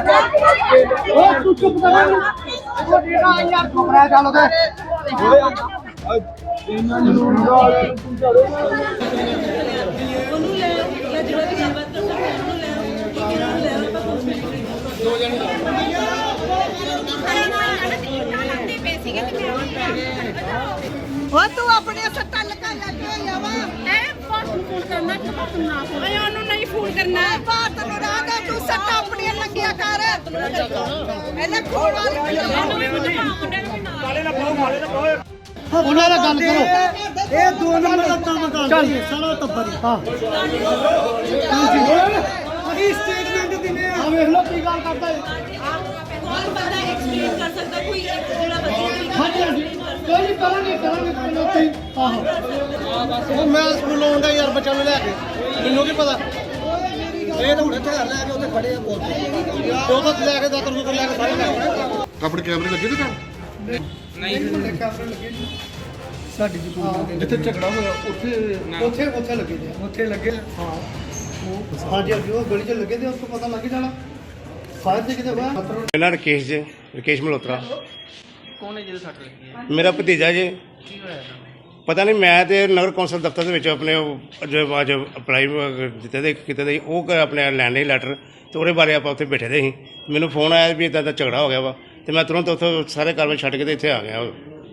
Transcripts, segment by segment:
ਉਹ ਤੂੰ ਚੁੱਪ ਕਰ ਉਹ ਜਿਹੜਾ ਯਾਰ ਕਮਰਾ ਚੱਲ ਉਹਦੇ ਉਹਨੂੰ ਲੈ ਆਓ ਜਿਹੜਾ ਵੀ। ਗੱਲਬਾਤ ਕਰਦਾ ਉਹਨੂੰ ਲੈ ਆਓ ਠੀਕ ਹੈ? ਉਹਨੂੰ ਲੈ ਆਓ ਆਪਾਂ ਹਸਪੀਟਲ ਉਹ ਤੂੰ ਆਪਣੇ ਸੱਟਾਂ ਲਗਾ ਲੱਗੇ ਹੋਇਆ ਐ ਨੂੰ ਫੋਨ ਕਰਨਾ ਕਿ ਬਾਤ ਨੂੰ ਨਾ ਫੋਨ ਐ ਉਹਨੂੰ ਨਹੀਂ ਫੋਨ ਕਰਨਾ। ਮੈਂ ਬਾਤ ਨੂੰ ਰਾਦਾ ਤੂੰ ਸੱਟਾਂ ਆਪਣੀਆਂ ਲੱਗਿਆ ਕਰ। ਇਹਨੇ ਖੋਲ ਉਹਨੂੰ ਵੀ ਮੁੰਡੇ ਮੁੰਡੇ ਨੂੰ ਵੀ ਨਾਲ ਉਹਨਾਂ ਨਾਲ ਗੱਲ ਕਰੋ। ਇਹ ਦੋ ਨੰਬਰ ਦਾ ਕੰਮ ਕਰਦੇ ਸਾਰਾ ਟੱਬਰ ਹਾਂ। ਅਸੀਂ ਸਟੇਟਮੈਂਟ ਦਿਨੇ ਆ। ਵੇਖ ਲਓ ਕੀ ਗੱਲ ਕਰਦਾ ਹੈ। ਕੌਣ ਬੰਦਾ ਐਕਸਪਲੇਨ ਕਰ ਸਕਦਾ ਕੋਈ ਇੱਕ ਜਿਹੜਾ ਵਧੀਆ ਹਾਂਜੀ ਹਾਂਜੀ। ਕੋਈ ਨਹੀਂ ਕਰਾਂਗੇ ਕਰਾਂਗੇ ਕੋਈ ਨਹੀਂ। ਉੱਥੇ ਹੀ। ਆਹੋ। ਉਹ ਮੈਂ ਸਕੂਲੋਂ ਆਉਂਦਾ ਯਾਰ ਬੱਚਾ ਨੂੰ ਲੈ ਕੇ। ਮੈਨੂੰ ਕੀ ਪਤਾ? ਇਹ ਤਾਂ ਹੁਣ ਇੱਥੇ ਘਰ ਲੈ ਕੇ ਉੱਥੇ ਖੜੇ ਆ ਕੋਲ ਤੇ। ਉਹ ਤਾਂ ਲੈ ਕੇ ਦਾਤਰ ਦੂਤਰ ਲੈ ਕੇ ਸਾਰੇ ਲੈ ਕੇ ਆਪਣੇ ਕੈਮਰੇ ਲੱਗੇ ਨੇ ਸਾਡੀ ਦੁਕਾਨ ਜਿੱਥੇ ਝਗੜਾ ਹੋਇਆ ਉੱਥੇ ਉੱਥੇ ਉੱਥੇ ਲੱਗੇ ਨੇ ਉੱਥੇ ਲੱਗੇ। ਹਾਂ। ਹਾਂਜੀ ਹਾਂਜੀ ਉਹ ਗਲੀ 'ਚ ਲੱਗੇ ਤੇ ਉਸ ਤੋਂ ਪਤਾ ਲੱਗ ਜਾਣਾ। ਫਾਇਰ ਤੇ ਕਿਤੇ ਹੋਇਆ? ਮੇਰਾ ਰਕੇਸ਼ ਜੀ ਰਕੇਸ਼ ਮਲਹੋਤਰਾ। ਕੌਣ ਹੈ ਜਿਹਦੇ ਸੱਟ ਲੱਗੀ ਹੈ? ਮੇਰਾ ਭਤੀਜਾ ਜੀ। ਕੀ ਹੋਇਆ? ਇਹਨਾਂ ਨੂੰ ਪਤਾ ਨਹੀਂ ਮੈਂ ਤੇ ਨਗਰ ਕੌਂਸਲ ਦਫ਼ਤਰ ਦੇ ਵਿੱਚ ਆਪਣੇ ਉਹ ਜੋ ਅੱਜ ਅਪਲਾਈ ਦਿੱਤੇ ਦੇ ਕਿਤੇ ਦੇ ਉਹ ਕ- ਆਪਣੇ ਲੈਣ ਲਈ ਲੈਟਰ ਤੇ ਉਹਦੇ ਬਾਰੇ ਆਪਾਂ ਉੱਥੇ ਬੈਠੇ ਦੇ ਸੀ। ਮੈਨੂੰ ਫੋਨ ਆਇਆ ਵੀ ਇਦਾਂ ਦਾ ਝਗੜਾ ਹੋ ਗਿਆ ਵਾ ਤੇ ਮੈਂ ਤੁਰੰਤ ਉੱਥੋਂ ਸਾਰੇ ਕਾਰਵਾਈ ਛੱਡ ਕੇ ਤੇ ਇੱਥੇ ਆ ਗਿਆ।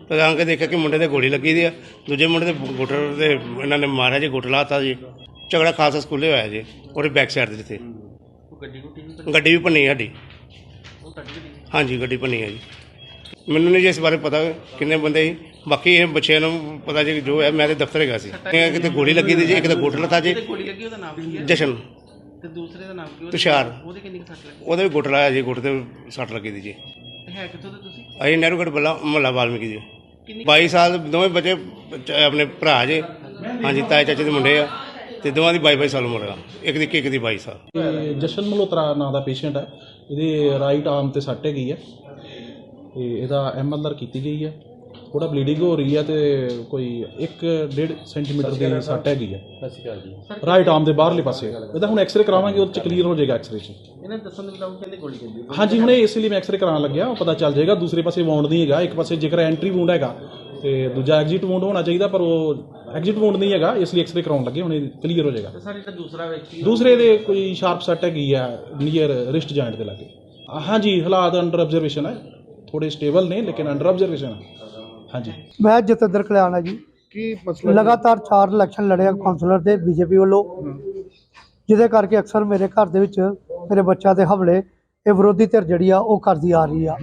ਤੇ ਆ ਕੇ ਦੇਖਿਆ ਕਿ ਮੁੰਡੇ ਦੇ ਗੋਲੀ ਲੱਗੀ ਦੀ ਆ। ਦੂਜੇ ਮੁੰਡੇ ਦੇ ਗੁੱਟਰ ਦੇ ਇਹਨਾਂ ਨੇ ਮਾਰਿਆ ਜੀ ਗੁੱਟ ਲਾਤਾ ਜੀ। ਝਗੜਾ ਖਾਲਸਾ ਸਕੂਲੇ ਹੋਇਆ ਜੀ ਉਹਦੇ ਬੈਕ ਸਾਈਡ ਦੇ ਜਿੱਥੇ। ਉਹ ਗੱਡੀ ਨਹੀਂ ਗੱਡੀ ਵੀ ਭੰਨੀ ਸਾਡੀ। ਉਹ ਕੱਢ ਗਈ ਹਾਂਜੀ ਗੱਡੀ ਭੰਨੀ ਹੈ ਜੀ। ਮੈਨੂੰ ਨਹੀਂ ਜੀ ਇਸ ਬਾਰੇ ਪਤਾ ਕਿੰਨੇ ਬੰਦੇ ਸੀ। ਬਾਕੀ ਇਹ ਬੱਚਿਆਂ ਨੂੰ ਪਤਾ ਜੀ ਜੋ ਹੈ ਮੈਂ ਤੇ ਦਫ਼ਤਰ ਹੈਗਾ ਸੀ। ਇਹ ਕਿਤੇ ਗੋਲੀ ਲੱਗੀ ਦੀ ਜੀ ਇੱਕ ਤਾਂ ਗੁੱਟ ਲੱਤਾ ਜੀ। ਗੋਲੀ ਲੱਗੀ ਉਹਦਾ ਨਾਮ ਕੀ ਹੈ? ਜਸ਼ਨ। ਤੇ ਦੂਸਰੇ ਦਾ ਨਾਮ ਕੀ ਹੈ? ਤੁਸ਼ਾਰ। ਉਹਦੇ ਕਿੰਨੀ ਕੁ ਸੱਟ ਲੱਗੀ? ਉਹਦੇ ਵੀ ਗੁੱਟ ਲਾਇਆ ਜੀ ਗੁੱਟ ਤੇ ਸੱਟ ਲੱਗੀ ਦੀ ਜੀ। ਤੇ ਹੈ ਕਿੱਥੋਂ ਦੇ ਤੁਸੀਂ? ਅਸੀਂ ਨਹਿਰੂਗੜ੍ਹ ਬੱਲਾ ਮੁਹੱਲਾ ਵਾਲਮੀਕੀ ਜੀ। ਕਿੰਨੀ 22 ਸਾਲ ਦੋਵੇਂ ਬੱਚੇ ਆਪਣੇ ਭਰਾ ਜੇ। ਹਾਂਜੀ ਤਾਏ ਚਾਚੇ ਦੇ ਮੁੰਡੇ ਆ। ਤੇ ਦੋਵਾਂ ਦੀ 22 22 ਸਾਲ ਉਮਰ ਆ। ਇੱਕ ਦੀ ਇੱਕੀ, ਇੱਕ ਦੀ 22 ਸਾਲ। ਇਹ ਜਸ਼ਨ ਮਲਹੋਤਰਾ ਨਾਂ ਦਾ ਪੇਸ਼ੈਂਟ ਹੈ। ਇਹਦੇ ਰਾਈਟ ਆਰਮ ਤੇ ਸੱਟ ਹੈਗੀ ਹੈ। ਤੇ ਇਹਦਾ ਐਮਐਲਆਰ ਕੀਤੀ ਗਈ ਹੈ। ਥੋੜਾ ਬਲੀਡਿੰਗ ਹੋ ਰਹੀ ਹੈ ਤੇ ਕੋਈ 1.5 ਸੈਂਟੀਮੀਟਰ ਦੀ ਸੱਟ ਹੈਗੀ ਹੈ। ਰਾਈਟ ਆਰਮ ਦੇ ਬਾਹਰਲੇ ਪਾਸੇ। ਇਹਦਾ ਹੁਣ ਐਕਸ-ਰੇ ਕਰਾਵਾਂਗੇ ਉਹ ਚ ਕਲੀਅਰ ਹੋ ਜਾਏਗਾ ਐਕਸ-ਰੇ ਚ। ਇਹਨੇ ਦੱਸਣ ਦੇ ਮੁਤਾਬਕ ਕਹਿੰਦੇ ਗੋਲੀ ਚੱਲੀ ਹਾਂਜੀ ਹੁਣ ਇਹ ਇਸ ਲਈ ਮੈਂ ਐਕਸ-ਰੇ ਕਰਾਉਣ ਲੱਗਿਆ। ਉਹ ਪਤਾ ਚੱਲ ਜਾਏਗਾ ਦੂਸਰੇ ਪਾਸੇ ਵਾਉਂਡ ਨਹੀਂ ਹੈਗਾ। ਇੱਕ ਪਾਸੇ ਜੇਕਰ ਐਂਟਰੀ ਵੂੰਡ ਹੈਗਾ ਤੇ ਦੂਜਾ ਐਗਜ਼ਿਟ ਵੂੰਡ ਹੋਣਾ ਚਾਹੀਦਾ ਪਰ ਉਹ ਐਗਜ਼ਿਟ ਵੂੰਡ ਨਹੀਂ ਹੈਗਾ ਇਸ ਲਈ ਐਕਸ-ਰੇ ਕਰਾਉਣ ਲੱਗੇ ਹੁਣ ਇਹ ਕਲੀਅਰ ਹੋ ਜਾਏਗਾ। ਤੇ ਸਰ ਇਹ ਤਾਂ ਦੂਸਰਾ ਵਿਅਕਤੀ ਦੂਸਰੇ ਦੇ ਕੋਈ ਸ਼ਾਰਪ ਸੱਟ ਹੈਗੀ ਆ ਨੀਅਰ ਰਿਸਟ ਜੁਆਇੰਟ ਦੇ ਲਾਗੇ। ਹਾਂਜੀ ਹਾਲਾਤ ਅੰਡਰ ਆਬਜ਼ਰਵੇਸ਼ਨ ਹੈ। ਥੋੜੇ ਸਟੇਬਲ ਨੇ ਲੇਕਿਨ ਅੰਡਰ ਆਬਜ਼ਰਵੇਸ਼ਨ ਹੈ ਹਾਂਜੀ। ਮੈਂ ਜਤਿੰਦਰ ਕਲਿਆਣ ਜੀ। ਕੀ ਮਸਲਾ ਲਗਾਤਾਰ 4 ਇਲੈਕਸ਼ਨ ਲੜਿਆ ਕਾਉਂਸਲਰ ਦੇ ਬੀਜੇਪੀ ਵੱਲੋਂ। ਜਿਹਦੇ ਕਰਕੇ ਅਕਸਰ ਮੇਰੇ ਘਰ ਦੇ ਵਿੱਚ ਮੇਰੇ ਬੱਚਿਆਂ ਦੇ ਹਮਲੇ ਇਹ ਵਿਰੋਧੀ ਧਿਰ ਜਿਹੜੀ ਆ ਉਹ ਕਰਦੀ ਆ ਰਹੀ ਆ।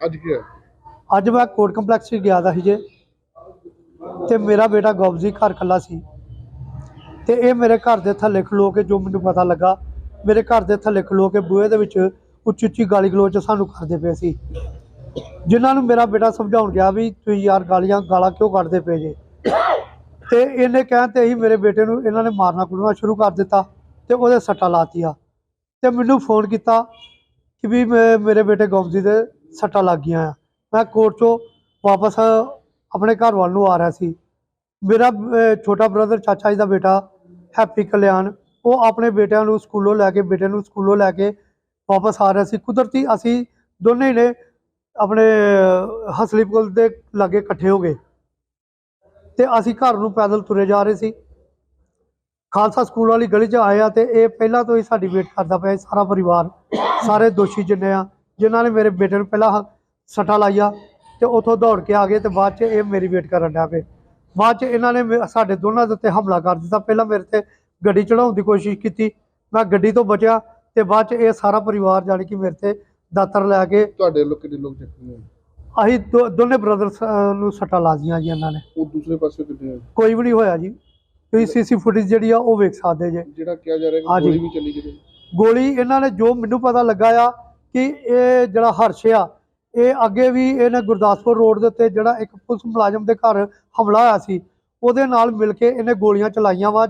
ਅੱਜ ਕੀ ਹੈ ਅੱਜ ਮੈਂ ਕੋਰਟ ਕੰਪਲੈਕਸ 'ਚ ਗਿਆ ਦਾ ਸੀ ਜੇ। ਤੇ ਮੇਰਾ ਬੇਟਾ ਗੌਬਜੀ ਘਰ ਕੱਲਾ ਸੀ। ਤੇ ਇਹ ਮੇਰੇ ਘਰ ਦੇ ਥੱਲੇ ਖਲੋ ਕੇ ਜੋ ਮੈਨੂੰ ਪਤਾ ਲੱਗਾ ਮੇਰੇ ਘਰ ਦੇ ਥੱਲੇ ਖਲੋ ਕੇ ਬੂਹੇ ਦੇ ਵਿੱਚ ਉੱਚੀ ਉੱਚੀ ਗਾਲੀ ਗਲੋਚ ਸਾਨੂੰ ਕਰਦੇ ਪਏ ਸੀ। ਜਿਨ੍ਹਾਂ ਨੂੰ ਮੇਰਾ ਬੇਟਾ ਸਮਝਾਉਣ ਗਿਆ ਵੀ ਤੁਸੀਂ ਯਾਰ ਗਾਲੀਆਂ, ਗਾਲਾਂ ਕਿਉਂ ਕੱਢਦੇ ਪਏ ਜੇ? ਤੇ ਇਹਨੇ ਕਹਿਣ ਤੇ ਹੀ ਮੇਰੇ ਬੇਟੇ ਨੂੰ ਇਹਨਾਂ ਨੇ ਮਾਰਨਾ ਕੁੱਟਣਾ ਸ਼ੁਰੂ ਕਰ ਦਿੱਤਾ ਤੇ ਉਹਦੇ ਸੱਟਾਂ ਲਾਤੀਆਂ। ਤੇ ਮੈਨੂੰ ਫੋਨ ਕੀਤਾ ਕਿ ਵੀ ਮੇਰੇ ਬੇਟੇ ਗੌਮਜੀ ਦੇ ਸੱਟਾਂ ਲੱਗ ਗਈਆਂ ਆ। ਮੈਂ ਕੋਰਟ ਚੋਂ ਵਾਪਸ ਆਪਣੇ ਘਰ ਵੱਲ ਨੂੰ ਆ ਰਿਹਾ ਸੀ। ਮੇਰਾ ਛੋਟਾ ਬ੍ਰਦਰ ਚਾਚਾ ਜੀ ਦਾ ਬੇਟਾ ਹੈਪੀ ਕਲਿਆਣ, ਉਹ ਆਪਣੇ ਬੇਟਿਆਂ ਨੂੰ ਸਕੂਲੋਂ ਲੈ ਕੇ, ਬੇਟੇ ਨੂੰ ਸਕੂਲੋਂ ਲੈ ਕੇ ਵਾਪਸ ਆ ਰਿਹਾ ਸੀ। ਕੁਦਰਤੀ ਅਸੀਂ ਦੋਨੇ ਨੇ ਆਪਣੇ ਅਹ, ਹਸਲੀ ਪੁਲ ਦੇ ਲਾਗੇ ਇਕੱਠੇ ਹੋ ਗਏ। ਤੇ ਅਸੀਂ ਘਰ ਨੂੰ ਪੈਦਲ ਤੁਰੇ ਜਾ ਰਹੇ ਸੀ। ਖਾਲਸਾ ਸਕੂਲ ਵਾਲੀ ਗਲੀ 'ਚ ਆਏ ਆ ਤੇ ਇਹ ਪਹਿਲਾਂ ਤੋਂ ਹੀ ਸਾਡੀ ਵੇਟ ਕਰਦਾ ਪਿਆ ਸਾਰਾ ਪਰਿਵਾਰ ਸਾਰੇ ਦੋਸ਼ੀ ਜਿੰਨੇ ਆ ਜਿਨ੍ਹਾਂ ਨੇ ਮੇਰੇ ਬੇਟੇ ਨੂੰ ਪਹਿਲਾਂ ਸੱਟਾ ਸੱਟਾਂ ਤੇ ਉੱਥੋਂ ਦੌੜ ਕੇ ਆ ਗਏ ਤੇ ਬਾਅਦ 'ਚ ਇਹ ਮੇਰੀ ਵੇਟ ਕਰਨ ਡਿਆ ਪਏ। ਬਾਅਦ 'ਚ ਇਹਨਾਂ ਨੇ ਮੇ- ਸਾਡੇ ਦੋਨਾਂ ਦੇ ਉੱਤੇ ਹਮਲਾ ਕਰ ਦਿੱਤਾ। ਪਹਿਲਾਂ ਮੇਰੇ ਤੇ ਗੱਡੀ ਚੜਾਉਣ ਦੀ ਕੋਸ਼ਿਸ਼ ਕੀਤੀ ਮੈਂ ਗੱਡੀ ਤੋਂ ਬਚਿਆ ਤੇ ਬਾਅਦ 'ਚ ਇਹ ਸਾਰਾ ਪਰਿਵਾਰ ਜਾਣੀ ਕਿ ਮੇਰੇ ਤੇ ਦਾਤਰ ਲੈ ਕੇ ਤੁਹਾਡੇ ਲੋਕ ਕਿੰਨੇ ਲੋਕ ਜ਼ਖਮੀ ਹੋਏ? ਅਸੀਂ ਦੋ- ਦੋਨੇ ਬ੍ਰਦਰਸ ਨੂੰ ਸੱਟਾਂ ਲਾਜ਼ੀਆਂ ਜੀ ਇਹਨਾਂ ਨੇ। ਉਹ ਦੂਸਰੇ ਪਾਸੇ ਕਿੰਨੇ ਹੋਏ? ਕੋਈ ਵੀ ਨਹੀਂ ਹੋਇਆ ਜੀ। ਤੁਸੀਂ ਸੀਸੀ ਫੁਟੇਜ ਜਿਹੜੀ ਆ ਉਹ ਵੇਖ ਸਕਦੇ ਜੇ। ਜਿਹੜਾ ਕਿਹਾ ਜਾ ਰਿਹਾ ਕਿ ਹਾਂਜੀ। ਗੋਲੀ ਵੀ ਚੱਲੀ ਗਈ ਗੋਲੀ ਇਹਨਾਂ ਨੇ ਜੋ ਮੈਨੂੰ ਪਤਾ ਲੱਗਾ ਆ ਕਿ ਇਹ ਜਿਹੜਾ ਹਰਸ਼ ਆ ਇਹ ਅੱਗੇ ਵੀ ਇਹਨੇ ਗੁਰਦਾਸਪੁਰ ਰੋਡ ਦੇ ਉੱਤੇ ਜਿਹੜਾ ਇੱਕ ਪੁਲਿਸ ਮੁਲਾਜ਼ਮ ਦੇ ਘਰ ਹਮਲਾ ਹੋਇਆ ਸੀ ਉਹਦੇ ਨਾਲ ਮਿਲ ਕੇ ਇਹਨੇ ਗੋਲੀਆਂ ਚਲਾਈਆਂ ਵਾ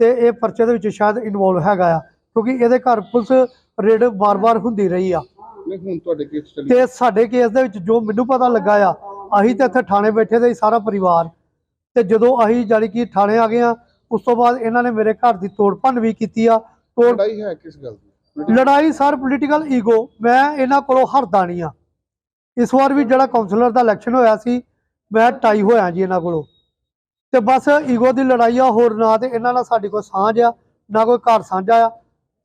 ਤੇ ਇਹ ਪਰਚੇ ਦੇ ਵਿੱਚ ਸ਼ਾਇਦ ਇਨਵੋਲਵ ਹੈਗਾ ਆ ਕਿਉਂਕਿ ਇਹਦੇ ਘਰ ਪੁਲਿਸ ਰੇਡ ਬਾਰ-ਬਾਰ ਹੁੰਦੀ ਰਹੀ ਆ। ਨਹੀਂ ਹੁਣ ਤੁਹਾਡੇ ਕੇਸ ਚੱਲੀ ਤੇ ਸਾਡੇ ਕੇਸ ਦੇ ਵਿੱਚ ਜੋ ਮੈਨੂੰ ਪਤਾ ਲੱਗਾ ਆ ਅਸੀਂ ਤੇ ਇੱਥੇ ਥਾਣੇ ਬੈਠੇ ਦੇ ਸੀ ਸਾਰਾ ਪਰਿਵਾਰ। ਤੇ ਜਦੋਂ ਅਸੀਂ ਜਾਣੀ ਕਿ ਥਾਣੇ ਆ ਗਏ ਆ ਉਸ ਤੋਂ ਬਾਅਦ ਇਹਨਾਂ ਨੇ ਮੇਰੇ ਘਰ ਦੀ ਤੋੜ ਭੰਨ ਵੀ ਕੀਤੀ ਆ। ਤੋੜ ਲੜਾਈ ਹੈ ਕਿਸ ਗੱਲ ਦੀ? ਲੜਾਈ ਸਰ ਪੋਲੀਟੀਕਲ ਈਗੋ ਮੈਂ ਇਹਨਾਂ ਕੋਲੋਂ ਹਰਦਾ ਨਹੀਂ ਆ। ਇਸ ਵਾਰ ਵੀ ਜਿਹੜਾ ਕਾਉਂਸਲਰ ਦਾ ਇਲੈਕਸ਼ਨ ਹੋਇਆ ਸੀ ਮੈਂ ਟਾਈ ਹੋਇਆ ਜੀ ਇਹਨਾਂ ਕੋਲੋਂ। ਤੇ ਬਸ ਈਗੋ ਦੀ ਲੜਾਈ ਆ ਹੋਰ ਨਾ ਤੇ ਇਹਨਾਂ ਨਾਲ ਸਾਡੀ ਕੋਈ ਸਾਂਝ ਆ ਨਾ ਕੋਈ ਘਰ ਸਾਂਝਾ ਆ।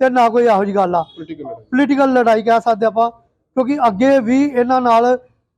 ਤੇ ਨਾ ਕੋਈ ਇਹੋ ਜਿਹੀ ਗੱਲ ਆ। ਪੋਲੀਟੀਕਲ ਲੜਾਈ। ਕਹਿ ਸਕਦੇ ਆਪਾਂ ਕਿਉਂਕਿ ਅੱਗੇ ਵੀ ਇਹਨਾਂ ਨਾਲ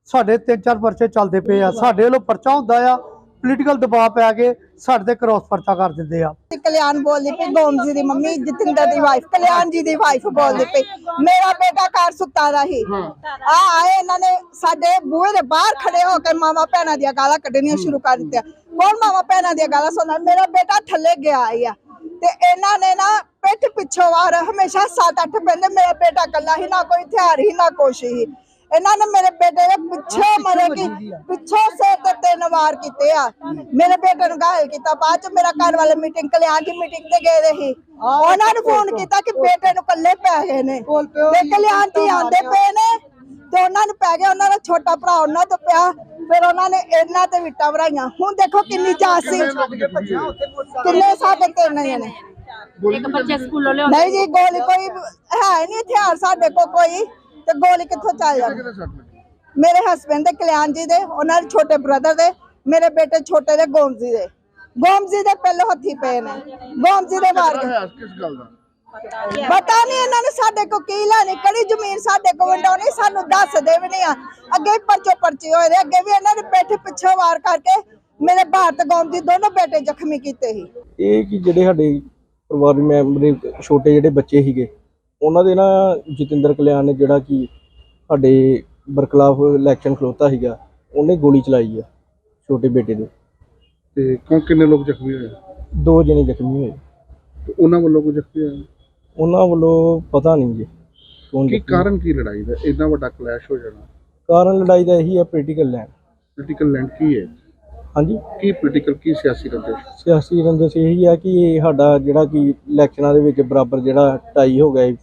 ਸਾਡੇ ਤਿੰਨ ਚਾਰ ਪਰਚੇ ਚੱਲਦੇ ਪਏ ਆ। ਸਾਡੇ ਵੱਲੋਂ ਪਰਚਾ ਹੁੰਦਾ ਆ ਪੋਲੀਟੀਕਲ ਦਬਾਅ ਪੈ ਕੇ ਸਾਡੇ ਤੇ ਕ੍ਰਾਸ ਪਰਚਾ ਕਰ ਦਿੰਦੇ ਆ। ਕਲਿਆਣ ਬੋਲਦੀ ਪਈ ਗੋਮ ਜੀ ਦੀ ਮੰਮੀ ਜਤਿੰਦਰ ਦੀ ਵਾਈਫ ਕਲਿਆਣ ਜੀ ਦੀ ਵਾਈਫ ਬੋਲਦੀ ਪਈ। ਮੇਰਾ ਬੇਟਾ ਘਰ ਸੁੱਤਾ ਦਾ ਸੀ। ਆ ਆਏ ਇਹਨਾਂ ਨੇ ਸਾਡੇ ਬੂਹੇ ਦੇ ਬਾਹਰ ਖੜੇ ਹੋ ਕੇ ਮਾਵਾ ਭੈਣਾਂ ਦੀਆਂ ਗਾਲਾਂ ਕੱਢਣੀਆਂ ਸ਼ੁਰੂ ਕਰ ਦਿੱਤੀਆਂ। ਕੌਣ ਮਾਵਾ ਭੈਣਾਂ ਦੀਆਂ ਗਾਲਾਂ ਸੁਣਨ ਮੇਰਾ ਬੇਟਾ ਥੱਲੇ ਗਿਆ ਆ ਤੇ ਇਹਨਾਂ ਨੇ ਨਾ ਪਿੱਠ ਪਿੱਛੋਂ ਵਾਰ ਹਮੇਸ਼ਾ 7-8 ਬੰਦੇ ਮੇਰਾ ਬੇਟਾ ਕੱਲਾ ਹੀ ਨਾ ਕੋਈ ਹਥਿਆਰ ਹੀ ਨਾ ਕੁਛ ਹੀ। ਇਹਨਾਂ ਨੇ ਮੇਰੇ ਬੇਟੇ ਦੇ ਪਿੱਛੇ ਮਰੇਗੀ ਪਿੱਛੋਂ ਸਿਰ ਤੇ ਤਿੰਨ ਵਾਰ ਕੀਤੇ ਆ। ਮੇਰੇ ਬੇਟੇ ਨੂੰ ਘਾਇਲ ਕੀਤਾ। ਬਾਅਦ ਚ ਮੇਰਾ ਘਰ ਵਾਲੇ ਮੀਟਿੰਗ ਕਲਿਆਣ ਦੀ ਮੀਟਿੰਗ ਤੇ ਗਏ ਸੀ। ਉਹਨਾਂ ਨੂੰ ਫੋਨ ਕੀਤਾ ਕਿ ਬੇਟੇ ਨੂੰ ਕੱਲੇ ਪੈ ਗਏ ਨੇ। ਤੇ ਕਲਿਆਣ ਦੀ ਆਂਦੇ ਪਏ ਨੇ ਤੇ ਉਹਨਾਂ ਨੂੰ ਪੈ ਗਿਆ ਉਹਨਾਂ ਦਾ ਛੋਟਾ ਭਰਾ ਉਹਨਾਂ ਤੋਂ ਪਿਆ। ਫਿਰ ਉਹਨਾਂ ਨੇ ਇਹਨਾਂ ਤੇ ਵਿਟਾ ਭਰਾਈਆਂ ਹੁਣ ਦੇਖੋ ਕਿੰਨੀ ਜਾਤ ਸੀ ਕਿੰਨੇ ਸਾਡੇ ਤਿੰਨ ਜਣੇ। ਇੱਕ ਬੱਚੇ ਸਕੂਲੋਂ ਲਿਆਉਂਦੇ ਨਹੀਂ ਜੀ ਗੋਲੀ ਕੋਈ ਹੈ ਨਹੀਂ ਹਥਿਆਰ ਸਾਡੇ ਕੋਲ ਕੋਈ ਤੇ ਗੋਲੀ ਕਿੱਥੋਂ ਚੱਲ ਜਾਣੀ ਕਿਹਦੇ ਸੱਟ ਲੱਗੀ? ਮੇਰੇ ਹਸਬੰਡ ਦੇ ਕਲਿਆਣ ਜੀ ਦੇ ਉਹਨਾਂ ਦੇ ਛੋਟੇ ਬ੍ਰਦਰ ਦੇ ਮੇਰੇ ਬੇਟੇ ਛੋਟੇ ਦੇ ਗੋਮ ਜੀ ਦੇ। ਗੋਮ ਜੀ ਦੇ ਪਹਿਲੇ ਹੱਥੀ ਪਏ ਨੇ। ਗੋਮ ਜੀ ਦੇ ਮਾਰ ਕੇ ਹੈ ਕਿਸ ਗੱਲ ਦਾ? ਪਤਾ ਨਹੀਂ ਇਹਨਾਂ ਨੇ ਸਾਡੇ ਕੋ ਕੀ ਲੈਣੀ ਕਿਹੜੀ ਜ਼ਮੀਨ ਸਾਡੇ ਕੋ ਵੰਡਾਉਣੀ ਸਾਨੂੰ ਦੱਸਦੇ ਵੀ ਨਹੀਂ ਆ। ਅੱਗੇ ਵੀ ਪਰਚੋ ਪਰਚੇ ਹੋਏ ਨੇ ਅੱਗੇ ਵੀ ਇਹਨਾਂ ਨੇ ਪਿੱਠ ਪਿੱਛੇ ਵਾਰ ਕਰਕੇ ਮੇਰੇ ਭਾਰਤ ਗੋਮ ਜੀ ਦੋਨੋਂ ਬੇਟੇ ਜ਼ਖਮੀ ਕੀਤੇ ਸੀ। ਇਹ ਕਿ ਜਿਹੜੇ ਸਾਡੇ ਪਰਿਵਾਰ ਦੇ ਮੈਂਬਰ ਛੋਟੇ ਜਿਹੜੇ ਬੱਚੇ ਸੀਗੇ ਉਹਨਾਂ ਦੇ ਨਾ ਜਤਿੰਦਰ ਕਲਿਆਣ ਨੇ ਜਿਹੜਾ ਕਿ ਸਾਡੇ ਬਰਖਲਾਫ ਇਲੈਕਸ਼ਨ ਖਲੋਤਾ ਸੀਗਾ ਉਹਨੇ ਗੋਲੀ ਚਲਾਈ ਆ ਛੋਟੇ ਬੇਟੇ ਦੇ। ਤੇ ਕੌਣ ਕਿੰਨੇ ਲੋਕ ਜ਼ਖਮੀ ਹੋਏ? ਦੋ ਜਣੇ ਜ਼ਖਮੀ ਹੋਏ। ਤੇ ਉਹਨਾਂ ਵੱਲੋਂ ਕੋਈ ਜ਼ਖਮੀ ਹੋਇਆ? ਉਹਨਾਂ ਵੱਲੋਂ ਪਤਾ ਨਹੀਂ ਜੀ ਕੌਣ ਕੀ ਜ਼ਖਮੀ ਕਾਰਨ ਕੀ ਲੜਾਈ ਦਾ? ਇੰਨਾ ਵੱਡਾ ਕਲੈਸ਼ ਹੋ ਜਾਣਾ। ਕਾਰਨ ਲੜਾਈ ਦਾ ਇਹੀ ਹੈ ਪੋਲੀਟੀਕਲ ਲੈਂਡ ਪੋਲੀਟੀਕਲ ਲੈਂਡ ਕੀ ਹੈ? ਹਾਂਜੀ। ਕੀ ਪੋਲੀਟੀਕਲ ਕੀ ਸਿਆਸੀ ਰੰਜਿਸ਼ ਸਿਆਸੀ ਰੰਜਿਸ਼ ਇਹੀ ਹੈ ਕਿ ਇਹ ਸਾਡਾ ਜਿਹੜਾ ਕਿ ਇਲੈਕਸ਼ਨਾਂ ਦੇ ਵਿੱਚ ਬਰਾਬਰ ਜਿਹੜਾ ਟਾਈ ਹੋ ਗਿਆ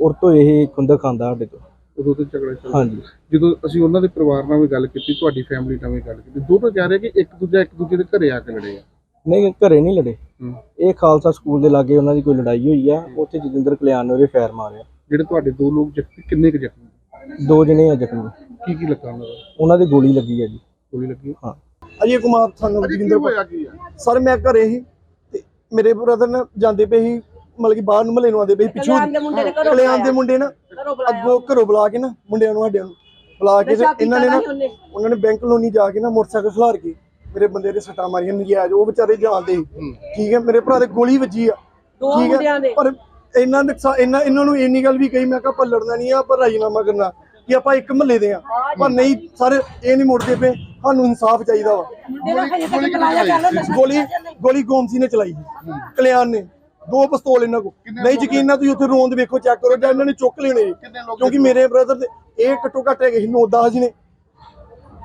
ਔਰ ਤੋਂ ਇਹ ਖੁੰਦਕ ਖਾਂਦਾ ਸਾਡੇ ਤੋਂ। ਉਦੋਂ ਤੋਂ ਝਗੜਾ ਚੱਲਦਾ ਹਾਂਜੀ। ਜਦੋਂ ਅਸੀਂ ਉਹਨਾਂ ਦੇ ਪਰਿਵਾਰ ਨਾਲ ਵੀ ਗੱਲ ਕੀਤੀ ਤੁਹਾਡੀ ਫੈਮਿਲੀ ਨਾਲ ਵੀ ਗੱਲ ਕੀਤੀ ਦੋਨੋਂ ਕਹਿ ਰਹੇ ਕਿ ਇੱਕ ਦੂਜਾ ਇੱਕ ਦੂਜੇ ਦੇ ਘਰੇ ਆ ਕੇ ਲੜੇ ਆ। ਨਹੀਂ ਘਰੇ ਨਹੀਂ ਲੜੇ। ਇਹ ਖਾਲਸਾ ਸਕੂਲ ਦੇ ਲਾਗੇ ਉਹਨਾਂ ਦੀ ਕੋਈ ਲੜਾਈ ਹੋਈ ਆ ਉੱਥੇ ਜਤਿੰਦਰ ਕਲਿਆਣ ਨੇ ਉਹਦੇ ਫੈਰ ਮਾਰਿਆ। ਜਿਹੜੇ ਤੁਹਾਡੇ ਦੋ ਲੋਕ ਜ਼ਖਮੀ ਕਿੰਨੇ ਕੁ ਜ਼ਖਮੀ? ਦੋ ਜਣੇ ਆ ਜ਼ਖਮੀ। ਕੀ ਕੀ ਲੱਗਾ ਉਹਨਾਂ ਦਾ? ਉਹਨਾਂ ਦੀ ਗੋਲੀ ਲੱਗੀ ਆ ਜੀ। ਗੋਲੀ ਲੱਗੀ ਹਾਂ। ਅਜੇ ਕੁਮਾਰ ਕੀ ਜੋਗਿੰਦਰ ਹੋਇਆ ਕੀ ਆ? ਸਰ ਮੈਂ ਘਰੇ ਹੀ ਤੇ ਮੇਰੇ ਬ੍ਰਦਰ ਨੇ ਜਾਂਦੇ ਪਏ ਸੀ ਮਤਲਬ ਕਿ ਬਾਹਰ ਨੂੰ ਮਹੱਲੇ ਨੂੰ ਆਉਂਦੇ ਪਏ ਸੀ ਪਿੱਛੋਂ ਕਲਿਆਣ ਦੇ ਮੁੰਡੇ ਨਾ ਅੱਗੋਂ ਘਰੋਂ ਬੁਲਾ ਕੇ ਨਾ ਮੁੰਡਿਆਂ ਨੂੰ ਸਾਡਿਆਂ ਨੂੰ ਬੁਲਾ ਕੇ ਤੇ ਇਹਨਾਂ ਨੇ ਨਾ ਉਹਨਾਂ। ਨੇ ਬੈਂਕ ਲੋਨੀ ਜਾ ਕੇ ਨਾ ਮੋਟਰਸਾਈਕਲ ਖਿਲਾਰ ਕੇ ਮੇਰੇ ਬੰਦੇ ਦੇ ਸੱਟਾਂ ਮਾਰੀਆਂ ਨਜਾਇਜ਼। ਉਹ ਵਿਚਾਰੇ ਜਾਣਦੇ ਸੀ। ਠੀਕ ਹੈ ਮੇਰੇ ਭਰਾ ਦੇ ਗੋਲੀ ਵੱਜੀ ਆ। ਠੀਕ ਹੈ ਪਰ ਇਹਨਾਂ ਨੇ ਇਹਨਾਂ ਇਹਨਾਂ ਨੂੰ ਇੰਨੀ ਗੱਲ ਵੀ ਕਹੀ ਮੈਂ ਕਿਹਾ ਪੱਲੜਨਾ ਨਹੀਂ ਆ ਪਰ ਰਾਜੀਨਾਮਾ ਕਰਨਾ ਕਿ ਆਪਾਂ ਇੱਕ ਮਹੱਲੇ ਦੇ ਆ। ਪਰ ਨਹੀਂ ਸਰ ਇਹ ਨਹੀਂ ਮੁੜਦੇ ਪਏ। ਸਾਨੂੰ ਇਨਸਾਫ ਚਾਹੀਦਾ ਵਾ। ਗੋਲੀ ਗੋਲੀ ਗੋਮਸੀ ਨੇ ਚਲਾਈ ਜੀ। ਕਲਿਆਣ ਨੇ। ਦੋ ਪਿਸਤੌਲ ਇਹਨਾਂ ਕੋ ਨਹੀਂ ਯਕੀਨ ਨਾ? ਤੁਸੀਂ ਉੱਥੇ ਰੋਂਦ ਵੇਖੋ ਚੈੱਕ ਕਰੋ ਜਾਂ ਇਹਨਾਂ ਨੇ ਚੁੱਕ ਲੈਣੇ ਕਿਉਂਕਿ ਮੇਰੇ ਬ੍ਰਦਰ ਦੇ ਇਹ ਘੱਟੋ ਘੱਟ ਹੈਗੇ ਸੀ 9-10 ਜੀ ਨੇ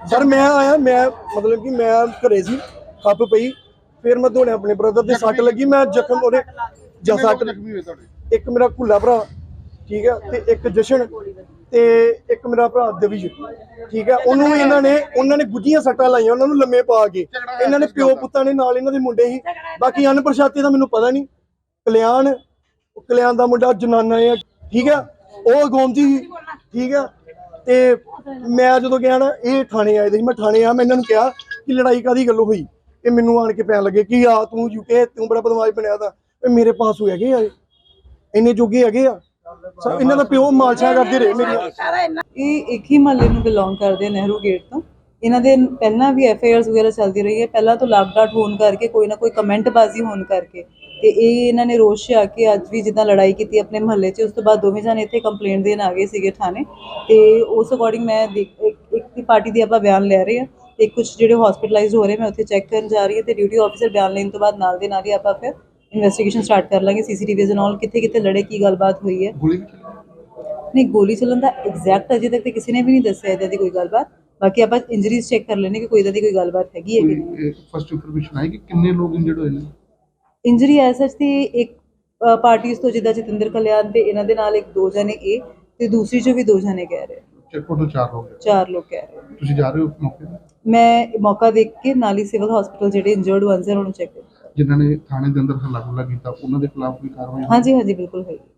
ਸਰ ਮੈਂ ਆਇਆ ਮੈਂ ਮਤਲਬ ਕਿ ਮੈਂ ਘਰੇ ਸੀ ਖੱਪ ਪਈ। ਫਿਰ ਮੈਂ ਦੌੜਿਆ ਆਪਣੇ ਬ੍ਰਦਰ ਦੇ ਸੱਟ ਲੱਗੀ ਮੈਂ ਜ਼ਖਮ ਉਹਦੇ ਜਾਂ ਸੱਟ ਇੱਕ ਮੇਰਾ ਭੁੱਲਾ ਭਰਾ ਠੀਕ ਹੈ ਤੇ ਇੱਕ ਜਸ਼ਨ। ਤੇ ਇੱਕ ਮੇਰਾ ਭਰਾ ਦਵਿਜ ਠੀਕ ਹੈ ਉਹਨੂੰ ਵੀ ਇਹਨਾਂ ਨੇ ਉਹਨਾਂ ਨੇ ਗੁੱਜੀਆਂ ਸੱਟਾਂ ਲਾਈਆਂ ਉਹਨਾਂ ਨੂੰ ਲੰਮੇ ਪਾ ਕੇ। ਇਹਨਾਂ ਨੇ ਪਿਓ ਪੁੱਤਾਂ ਨੇ ਨਾਲ ਇਹਨਾਂ ਦੇ ਮੁੰਡੇ ਸੀ। ਬਾਕੀ ਅਨਪ੍ਰਸ਼ਾਤੇ ਦਾ ਮੈਨੂੰ ਪਤਾ ਨਹੀਂ। ਕਲਿਆਣ ਕਲਿਆਣ ਦਾ ਮੁੰਡਾ ਜਨਾਨਾ ਹੈ ਠੀਕ ਹੈ ਉਹ ਗੋਮਤੀ ਸੀ, ਠੀਕ ਹੈ ਤੇ ਮੈਂ ਜਦੋਂ ਗਿਆ ਨਾ ਇਹ ਥਾਣੇ ਆਏ ਦੇ ਸੀ ਮੈਂ ਥਾਣੇ ਆ ਮੈਂ ਇਹਨਾਂ ਨੂੰ ਕਿਹਾ ਕਿ ਲੜਾਈ ਕਾਦੀ ਗੱਲ ਹੋਈ? ਇਹ ਮੈਨੂੰ ਆਣ ਕੇ ਪੈਣ ਲੱਗੇ ਕਿ ਆ ਤੂੰ ਯੂਕੇ ਤੂੰ ਬੜਾ ਬਦਮਾਸ਼ ਬਣਿਆ ਤਾਂ ਮੇਰੇ ਪਾਸ ਹੋ ਹੈਗੇ ਆ ਇਹ। ਇੰਨੇ ਜੋਗੇ ਹੈਗੇ ਆ। ਸਰ ਇਹਨਾਂ ਦਾ ਪਿਓ ਮਾਲਸ਼ਾ ਕਰਦੇ ਰਹੇ ਮੇਰੀਆਂ ਇਹ ਇੱਕ ਹੀ ਮਹੱਲੇ ਨੂੰ ਬਿਲੋਂਗ ਕਰਦੇ ਨਹਿਰੂ ਗੇਟ ਤੋਂ। ਇਹਨਾਂ ਦੇ ਪਹਿਲਾਂ ਵੀ ਐਫ ਆਈ ਵਗੈਰਾ ਚੱਲਦੀ ਰਹੀ ਹੈ। ਪਹਿਲਾਂ ਤੋਂ ਲਾਗਡਾਟ ਹੋਣ ਕਰਕੇ ਕੋਈ ਨਾ ਕੋਈ ਕਮੈਂਟ ਬਾਜ਼ੀ ਹੋਣ ਕਰਕੇ। ਤੇ ਇਹ ਇਹਨਾਂ ਨੇ ਰੋਸ਼ 'ਚ ਆ ਕੇ ਅੱਜ ਵੀ ਜਿੱਦਾਂ ਲੜਾਈ ਕੀਤੀ ਆਪਣੇ ਮਹੱਲੇ 'ਚ ਉਸ ਤੋਂ ਬਾਅਦ ਦੋਵੇਂ ਜਣੇ ਇੱਥੇ ਕੰਪਲੇਂਟ ਦੇਣ ਆ ਗਏ ਸੀਗੇ ਥਾਣੇ। ਤੇ ਉਸ ਅਕੋਰਡਿੰਗ ਮੈਂ ਦੇਖ- ਇੱਕ ਇੱਕ ਦੀ ਪਾਰਟੀ ਦੀ ਆਪਾਂ ਬਿਆਨ ਲੈ ਰਹੇ ਹਾਂ। ਤੇ ਕੁਝ ਜਿਹੜੇ ਹਸਪੀਟਲਾਈਜ਼ਡ ਹੋ ਰਹੇ ਮੈਂ ਉੱਥੇ ਚੈੱਕ ਕਰਨ ਜਾ ਰਹੀ ਹਾਂ ਤੇ ਡਿਊਟੀ ਆਫੀਸਰ ਬਿਆਨ ਲੈਣ ਤੋਂ ਬਾਅਦ ਨਾਲ ਦੇ ਨਾਲ ਹੀ ਆਪਾਂ ਫਿਰ ਇਨਵੈਸਟੀਗੇਸ਼ਨ ਸਟਾਰਟ ਕਰ ਲਾਂਗੇ ਸੀਸੀਟੀਵੀਜ਼ ਨਾਲ ਕਿੱਥੇ ਕਿੱਥੇ ਲੜੇ ਕੀ ਗੱਲਬਾਤ ਹੋਈ ਹੈ। ਗੋਲੀ ਵੀ ਚੱਲੀ? ਨਹੀਂ ਗੋਲੀ ਚੱਲਣ ਦਾ ਐਗਜ਼ੈਕਟ ਅਜੇ ਤੱਕ ਤੇ ਕਿਸੇ ਨੇ ਵੀ ਨਹੀਂ ਦੱਸਿਆ ਇਹਦਾ ਦੀ ਕੋਈ ਗੱਲਬਾਤ। ਬਾਕੀ ਆਪਾਂ ਇੰਜਰੀਜ਼ ਚੈੱਕ ਕਰ ਲੈਣੇ ਕਿ ਕੋਈ ਇਦਾਂ ਦੀ ਕੋਈ ਗੱਲਬਾਤ ਹੈਗੀ ਹੈ ਕਿ ਨਹੀਂ। ਕੋਈ ਫਸਟ ਇਨਫੋਰਮੇਸ਼ਨ ਆਈ ਕਿ ਕਿੰਨੇ ਲੋਕ ਇੰਜਰਡ ਹੋਏ ਨੇ? ਇੰਜਰੀ ਐਸ ਸੱਚ ਦੀ ਇੱਕ ਪਾਰਟੀਆਂ ਤੋਂ ਜਿੱਦਾਂ ਜਤਿੰਦਰ ਕਲਿਆਣ ਤੇ ਇਹਨਾਂ ਦੇ ਨਾਲ ਇੱਕ ਦੋ ਜਣੇ ਇਹ ਤੇ ਦੂਸਰੀ ਚੋਂ ਵੀ ਦੋ ਜਣੇ ਕਹਿ ਰਹੇ। ਟੋਟਲ 4 ਲੋਕ ਹੈ। ਚਾਰ ਲੋਕ ਕਹਿ ਰਹੇ। ਤੁਸੀਂ ਜਾ ਰਹੇ ਹੋ ਮੌਕੇ ਤੇ? ਮੈਂ ਮੌਕਾ ਦੇਖ ਕੇ ਨਾਲ ਹੀ ਸਿਵਲ ਹਸਪੀਟਲ ਜਿਹੜੇ ਇੰਜਰਡ ਵਨਸ ਹੈ ਉਹਨਾਂ ਨੂੰ ਚੈੱਕ ਜਿਨ੍ਹਾਂ ਨੇ ਥਾਣੇ ਦੇ ਅੰਦਰ ਹੱਲਾ ਗੁੱਲਾ ਕੀਤਾ, ਉਹਨਾਂ ਦੇ ਖਿਲਾਫ ਕੋਈ ਕਾਰਵਾਈ ਹੋਈ? ਹਾਂਜੀ ਹਾਂਜੀ, ਬਿਲਕੁਲ ਹੋਈ